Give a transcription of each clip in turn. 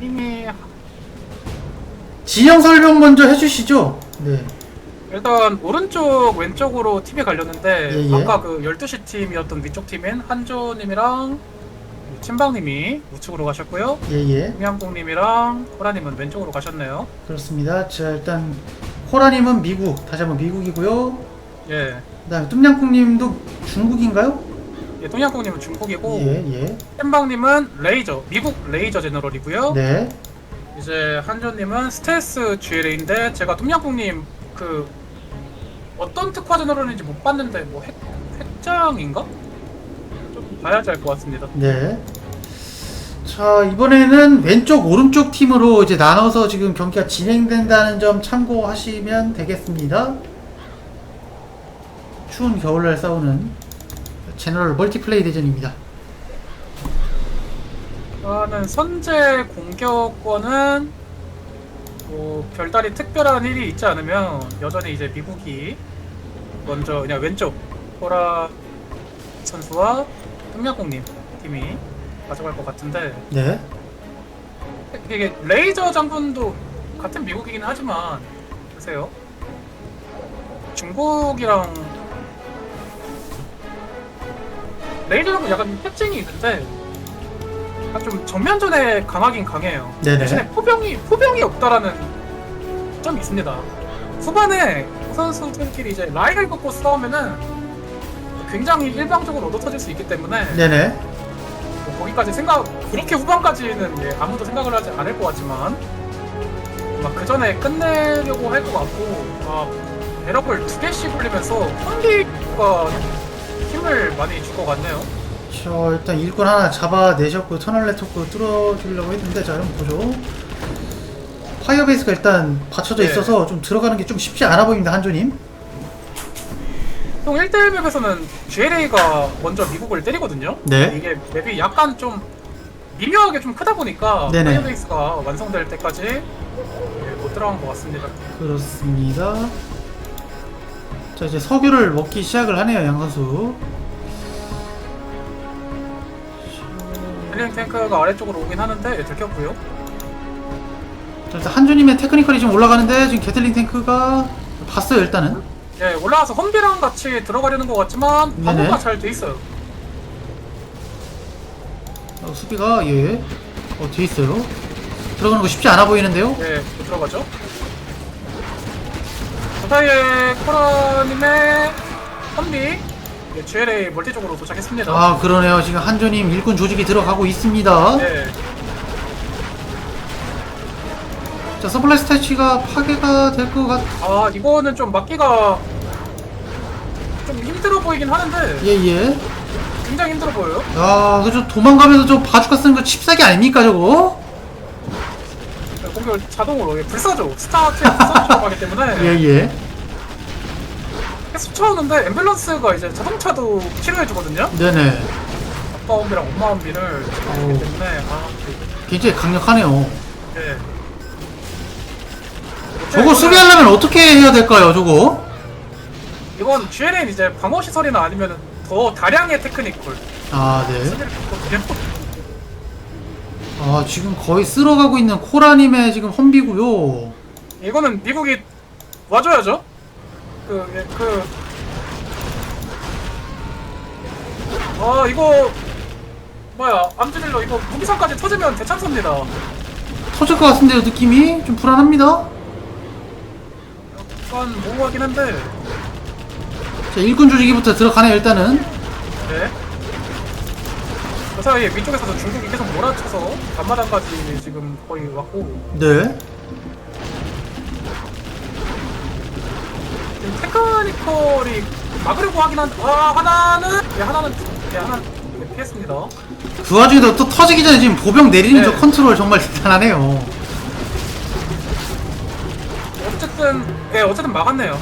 팀이 진영 설명 먼저 해주시죠. 네. 일단 오른쪽 왼쪽으로 팀이 갈렸는데 예, 예. 아까 그 12시 팀이었던 위쪽 팀인 한조님이랑 친방님이 우측으로 가셨고요. 예예. 김양국님이랑 호라님은 왼쪽으로 가셨네요. 그렇습니다. 자 일단 호라님은 미국 다시 한번 미국이고요. 예. 그다음에 뚱냥콩님도 중국인가요? 예, 동양국님은 중국이고 예 예. 햄방님은 레이저 미국 레이저 제너럴이고요. 네. 이제 한조님은 스텔스 GLA인데 제가 동양국님 그 어떤 특화 제너럴인지 못 봤는데 뭐 핵, 핵장인가? 좀 봐야지 알 것 같습니다. 네. 자 이번에는 왼쪽 오른쪽 팀으로 이제 나눠서 지금 경기가 진행된다는 점 참고하시면 되겠습니다. 추운 겨울날 싸우는 제너럴 멀티플레이 대전입니다. 저는 선제 공격권은 뭐 별다리 특별한 일이 있지 않으면 여전히 이제 미국이 먼저 그냥 왼쪽 호라 선수와 흑명공님 팀이 가져갈 것 같은데 네. 이게 레이저 장군도 같은 미국이긴 하지만 보세요 중국이랑 레이저 장군 약간 특징이 있는데 약간 좀 정면전에 강하긴 강해요 네네. 대신에 포병이 포병이 없다라는 점이 있습니다 후반에 그 선수들끼리 이제 라인을 긋고 싸우면은 굉장히 일방적으로 얻어 터질 수 있기 때문에 네네. 뭐 거기까지 생각 그렇게 후반까지는 예, 아무도 생각을 하지 않을 것 같지만 막 그 전에 끝내려고 할 것 같고 막 배럭을 두 개씩 올리면서 펀디가 힘을 많이 줄 것 같네요. 저 일단 일꾼 하나 잡아내셨고 터널 네트워크 뚫어주려고 했는데 자 한번 보죠 파이어 베이스가 일단 받쳐져 네. 있어서 좀 들어가는 게 좀 쉽지 않아 보입니다 한조님 총 1대1 맵에서는 GLA가 먼저 미국을 때리거든요. 네. 이게 맵이 약간 좀 미묘하게 좀 크다 보니까 네네. 파이어 베이스가 완성될 때까지 예, 못 들어간 것 같습니다. 그렇습니다 자 이제 석유를 먹기 시작을 하네요 양 선수 힐링 탱크가 아래쪽으로 오긴 하는데 예, 들켰고요. 자 일단 한조님의 테크니컬이 좀 올라가는데 지금 게틀링 탱크가 봤어요 일단은 예, 올라와서 험비랑 같이 들어가려는 것 같지만 네네. 방어가 잘 돼 있어요. 어, 수비가 예 어, 뒤에 있어요 들어가는 거 쉽지 않아 보이는데요 예, 못 들어가죠. 그 사이에 코라님의 험비 예, GLA 멀티 쪽으로 도착했습니다. 아 그러네요 지금 한조님 일꾼 조직이 들어가고 있습니다 예, 자 서플라이 스태치가 파괴가 될 것 같... 아 이거는 좀 막기가 좀 힘들어 보이긴 하는데 예예 굉장히 힘들어 보여요. 야 그저 도망가면서 저 바주카 쓰는 거 칩사기 아닙니까 저거? 예, 공격을 자동으로 예, 불사조 스타트에 불사조 들어가기 때문에 예 예 계속 쳐오는데 앰뷸런스가 이제 자동차도 치료해주거든요. 네네 아빠 험비랑 엄마 험비를 치료해주기 오. 때문에 아 굉장히 강력하네요 예. 저거 수비하려면 어떻게 해야 될까요 저거? 이건 GLN 이제 방어 시설이나 아니면 더 다량의 테크니컬 아네 수비를 바꿨거든요. 아 지금 거의 쓸어가고 있는 코라님의 지금 험비고요 이거는 미국이 와줘야죠. 그, 예, 그. 아, 이거. 뭐야, 암드릴러 이거 무기상까지 터지면 대참사입니다. 터질 것 같은데요 느낌이? 좀 불안합니다 약간 모호하긴 한데. 자 일꾼 조직이부터 들어가네요 일단은 네. 그 사이에 위쪽에서도 중국이 계속 몰아쳐서 앞마당까지 지금 거의 왔고. 네 지금 테크니컬이 막으려고 하긴 한, 아, 하나는, 예, 하나는, 예, 하나는 예, 피했습니다. 그 와중에도 또 터지기 전에 지금 보병 내리는 네. 저 컨트롤 정말 대단하네요 어쨌든, 예, 어쨌든 막았네요.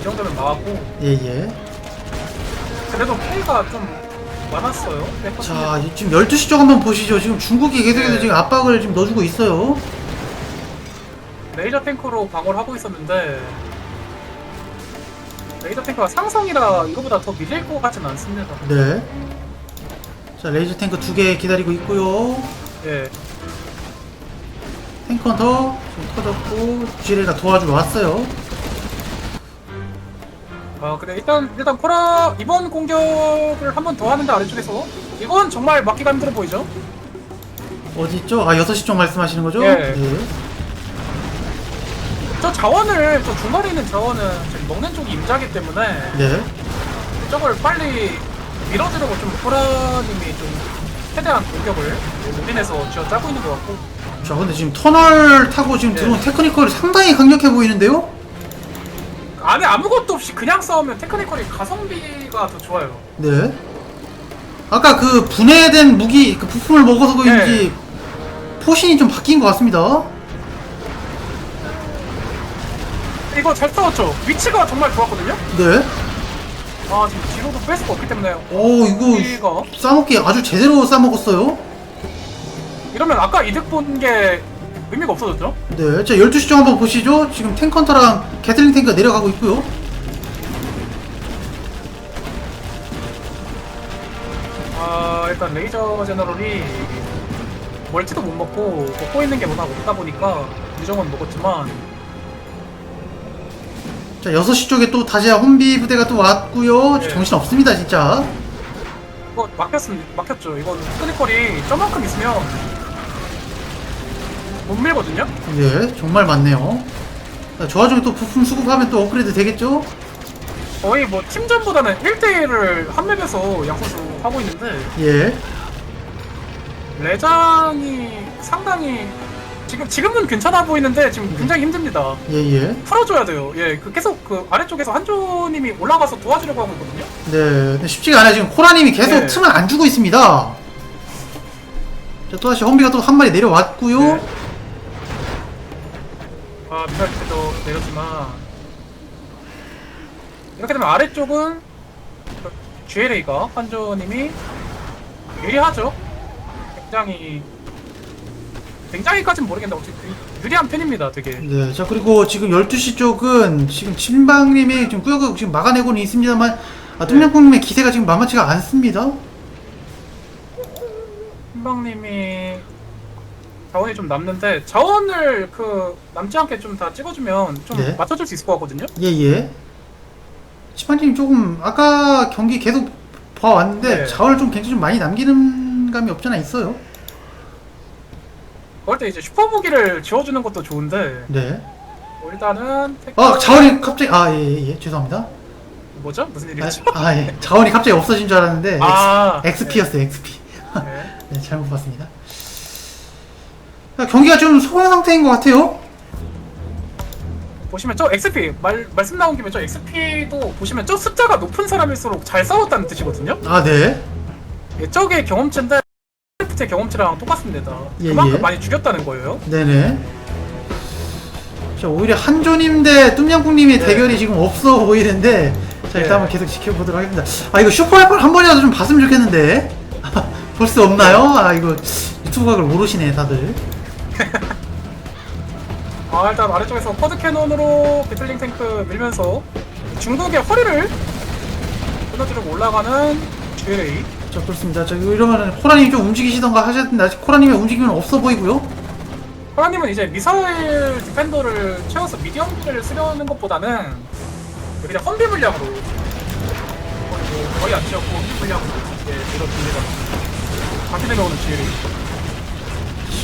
이 정도면 막았고, 예예 그래도 K가 좀 많았어요. 네, 자 이- 지금 12시 쪽 한번 보시죠 지금 중국이 계속해서 네. 지금 압박을 지금 넣어주고 있어요 레이저 탱크로 방어를 하고 있었는데, 레이저 탱크가 상성이라 이거보다 더 밀릴 것 같진 않습니다. 네. 자 레이저 탱크 두 개 기다리고 있고요 예. 탱컨터 지금 터졌고 지레가 도와주러 왔어요. 아 근데 일단 일단 코라 이번 공격을 한 번 더 하는데 아래쪽에서 이건 정말 막기가 힘들어 보이죠? 어디 있죠? 아 6시 쪽 말씀하시는 거죠? 예. 네. 저 자원을 저 중간에 있는 자원은 저기 먹는 쪽이 임자기 때문에 네. 저걸 빨리 밀어주려고 좀 코라님이 좀 최대한 공격을 무빈에서 쥐어 짜고 있는 것 같고 자 근데 지금 터널 타고 지금 네. 들어온 테크니컬이 상당히 강력해 보이는데요? 안에 아무것도 없이 그냥 싸우면 테크니컬이 가성비가 더 좋아요. 네. 아까 그 분해된 무기 그 부품을 먹어서 그런지 포신이 좀 바뀐 것 같습니다. 이거 잘 싸웠죠? 위치가 정말 좋았거든요? 네. 아 지금 뒤로도 뺄 수가 없기 때문에 오 이거 이거 싸먹기 아주 제대로 싸먹었어요. 이러면 아까 이득 본 게 의미가 없어졌죠? 네. 자 12시 쪽 한번 보시죠. 지금 탱컨터랑 게틀링 탱크가 내려가고 있고요. 아 일단 레이저 제너럴이 멀티도 못 먹고 먹고 있는 게 워낙 없다 보니까 무정은 먹었지만 자 6시 쪽에 또 다시 혼비 부대가 또 왔고요. 네. 정신 없습니다 진짜. 이거 막혔습니다. 막혔죠. 이건 테크니컬이 저만큼 있으면 못 밀거든요? 네. 정말 많네요. 자, 저 와중에 또 부품 수급하면 또 업그레이드 되겠죠? 거의 뭐 팀전보다는 1대1을 한 맵에서 양선수 하고 있는데 예. 레장이 상당히 지금 지금은 괜찮아 보이는데 지금 굉장히 힘듭니다. 예 예. 풀어줘야 돼요. 예, 그 계속 그 아래쪽에서 한조님이 올라가서 도와주려고 하고 있거든요. 네, 근데 쉽지가 않아요. 지금 코라님이 계속 네. 틈을 안 주고 있습니다. 자, 또다시 험비가 또 한 마리 내려왔고요. 네. 아 미사일 때도 내렸지만 이렇게 되면 아래쪽은 GLA가 한조님이 유리하죠. 굉장히 굉장히까지는 모르겠는데 어쨌든 유리한 편입니다. 되게. 네, 자, 그리고 지금 12시 쪽은 지금 진방님이 지금 꾸역꾸역 지금 막아내고는 있습니다만, 아, 뚱냥꿍님의 기세가 지금 만만치가 않습니다. 신방님이 자원이 좀 남는데 자원을 그 남지 않게 좀 다 찍어주면 좀 네. 맞춰줄 수 있을 것 같거든요. 예, 예. 치판님 조금, 아까 경기 계속 봐왔는데, 네. 자원을 좀 굉장히 좀 많이 남기는 감이 없잖아 있어요. 그럴 때 이제 슈퍼 무기를 지워주는 것도 좋은데 네. 뭐 일단은. 아, 자원이 갑자기, 아, 예, 예, 예. 죄송합니다. 뭐죠? 무슨 아, 일이지? 아, 예. 자원이 갑자기 없어진 줄 알았는데, 아, XP였어요, XP. 네. 네, 잘못 봤습니다. 자, 경기가 좀 소강 상태인 것 같아요. 보시면 저 XP 말 말씀 나온 김에 저 XP도 보시면 저 숫자가 높은 사람일수록 잘 싸웠다는 뜻이거든요. 아, 네. 예, 저게 경험치인데 크래프트의 경험치랑 똑같습니다. 예, 그만큼 예. 많이 죽였다는 거예요. 네네. 자, 오히려 한조님 대 뚠양꿍님의 네. 대결이 지금 없어 보이는데, 자, 일단 네. 한번 계속 지켜보도록 하겠습니다. 아, 이거 슈퍼 할걸 한 번이라도 좀 봤으면 좋겠는데. 볼 수 없나요? 아, 이거 유튜브 각을 모르시네, 다들. 아 일단 아래쪽에서 쿼드 캐논으로 배틀링 탱크 밀면서 중국의 허리를 끊어주려고 올라가는 GLA 자, 그렇습니다. 자, 이거 이러면은 코라님 좀 움직이시던가 하셔야 된다. 아직 코라님의 움직임은 없어 보이고요. 하나님은 이제 미사일 디펜더를 채워서 미디엄기를 쓰려는 것보다는 그냥 험비 물량으로 거의, 안 채웠고 험비 물량으로 이제 밀어줍니다 다시 내려오는 GLA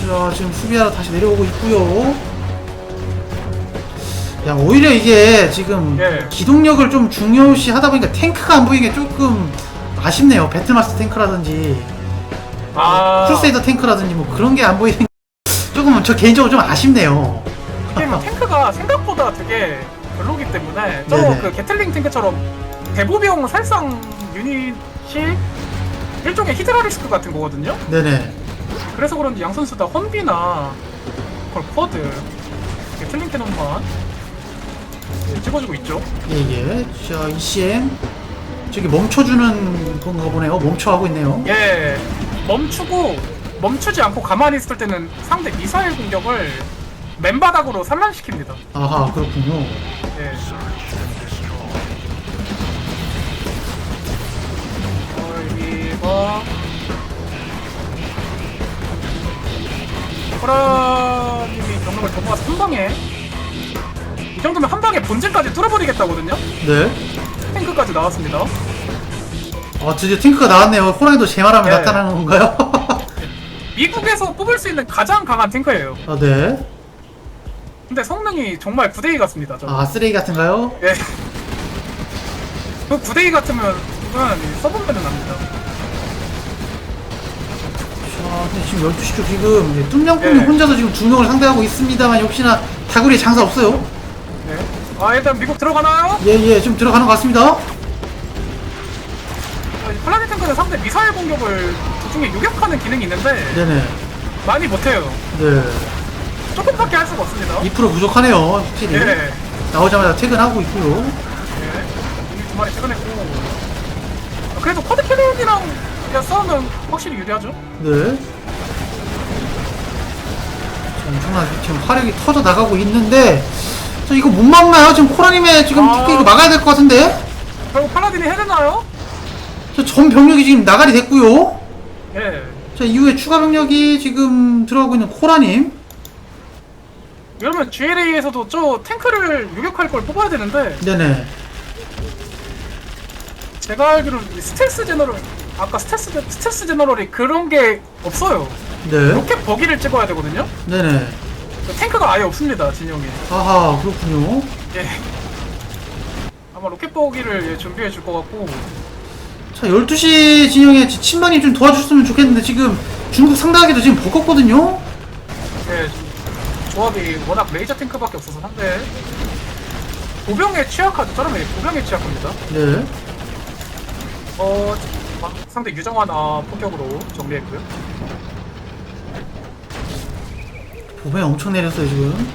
자, 지금 수비하러 다시 내려오고 있고요. 야, 오히려 이게 지금 예. 기동력을 좀 중요시 하다 보니까 탱크가 안 보이는 게 조금 아쉽네요. 배틀마스 탱크라든지 아 크루세이더 탱크라든지 뭐 그런 게 안 보이는 게 조금 저 개인적으로 좀 아쉽네요. 이게 뭐 탱크가 생각보다 되게 별로기 때문에 저. 그 게틀링 탱크처럼 대부병 살상 유닛이 일종의 히드라리스크 같은 거거든요. 네네. 그래서 그런지 양 선수 다 험비나 걸쿼드 게틀링 캐논만 예, 찍어주고 있죠. 예예. 자, ECM 저기 멈춰주는 건가 보네요. 멈춰하고 있네요. 예, 멈추고 멈추지 않고 가만히 있을 때는 상대 미사일 공격을 맨바닥으로 산란시킵니다. 아하, 그렇군요. 예. 어, 여기가 호라님이 경력을 더 모아서 한 방에 이 정도면 한 방에 본진까지 뚫어버리겠다거든요. 네. 탱크까지 나왔습니다. 어, 드디어 탱크가 나왔네요. 호랑이도 제 말하면 네. 나타나는 건가요? 미국에서 뽑을 수 있는 가장 강한 탱크예요. 아, 네. 근데 성능이 정말 구데기 같습니다. 저는. 아, 쓰레기 같은가요? 예. 그 구데기 같으면 이건 써보면 납니다. 자, 근데 지금 12시 쪽 지금 네, 뚱냥꿍이 네. 혼자서 지금 두 명을 상대하고 있습니다만 역시나 다구리 장사 없어요. 네. 아 일단 미국 들어가나요? 예, 예, 좀 들어가는 것 같습니다. 어, 이 플라넷 탱크는 상대 미사일 공격을 도중에 요격하는 기능이 있는데 네네. 많이 못해요. 네. 조금밖에 할 수가 없습니다. 2% 부족하네요, 확실히. 예. 네. 나오자마자 퇴근하고 있고요. 이미 두 마리 퇴근했고 아, 그래도 쿼드 캐논이랑 그냥 싸우면 확실히 유리하죠. 네. 자, 엄청나게 지금 화력이 터져 나가고 있는데, 저 이거 못 막나요? 지금 코라님의 지금 아. 이거 막아야 될 것 같은데? 결국 팔라딘이 해내나요? 저 전 병력이 지금 나가리 됐고요. 예. 자, 이후에 추가 병력이 지금 들어가고 있는 코라님. 이러면 GLA에서도 저 탱크를 요격할 걸 뽑아야 되는데 네네. 제가 알기로 이 스텔스 제너럴 아까 스텔스 제- 스텔스 제너럴이 그런 게 없어요. 네. 로켓 버기를 찍어야 되거든요. 네네. 탱크가 아예 없습니다 진영에. 아하, 그렇군요. 예. 아마 로켓 버기를 예, 준비해 줄 것 같고 자, 12시 진영에 지- 친방님 좀 도와주셨으면 좋겠는데, 지금 중국 상당하게도 지금 벅었거든요? 예, 조합이 워낙 레이저 탱크밖에 없어서 상대 보병에 취약하죠. 저러면 보병에 취약합니다. 네. 어, 아, 상대 유정환 아, 폭격으로 정리했고요. 보면 엄청 내렸어요, 지금.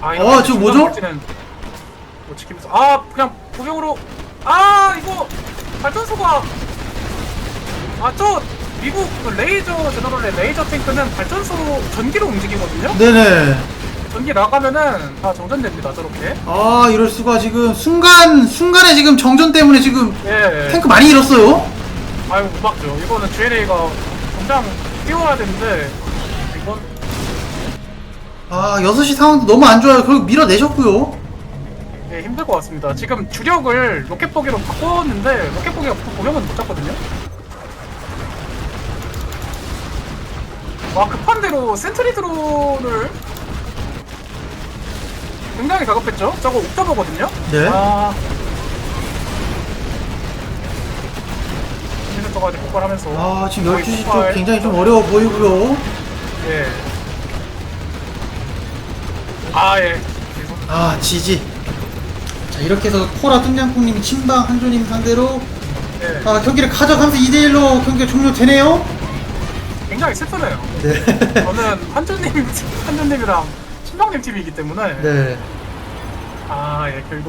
아, 어, 지금 뭐죠? 멀티는 못 지키면서 아, 그냥 보병으로 아, 이거 발전소가 아, 저 미국 그 레이저 제너럴의 레이저 탱크는 발전소 전기로 움직이거든요. 네네. 전기 나가면은 다 정전됩니다. 저렇게. 아, 이럴 수가 지금 순간, 순간에 지금 정전 때문에 지금 예. 탱크 많이 잃었어요? 아유 못 막죠. 이거는 GLA가 당장 뛰어야 되는데 이건 아, 6시 상황도 너무 안 좋아요. 결국 밀어내셨고요. 예, 힘들 것 같습니다. 지금 주력을 로켓보기로 바꿨는데 로켓보기가 보면은 못 잡거든요. 와 급한 대로 센트리 드론을 굉장히 가급했죠. 저거 옥저버거든요. 네. 아. 미니터가 폭발하면서 아, 지금 거의 12시 쪽 폭발. 굉장히 좀 어려워 보이고요. 예. 아 예. 계속 아, 지지. 자, 이렇게 해서 코라 뚱냥꿍님이 친방 한조님 상대로 예. 아, 경기를 가져가면서 2대 1로 경기가 종료되네요. 굉장히 슬프네요. 네. 저는 한준님 한준님이랑 신방님 팀이기 때문에 네. 아 예 결국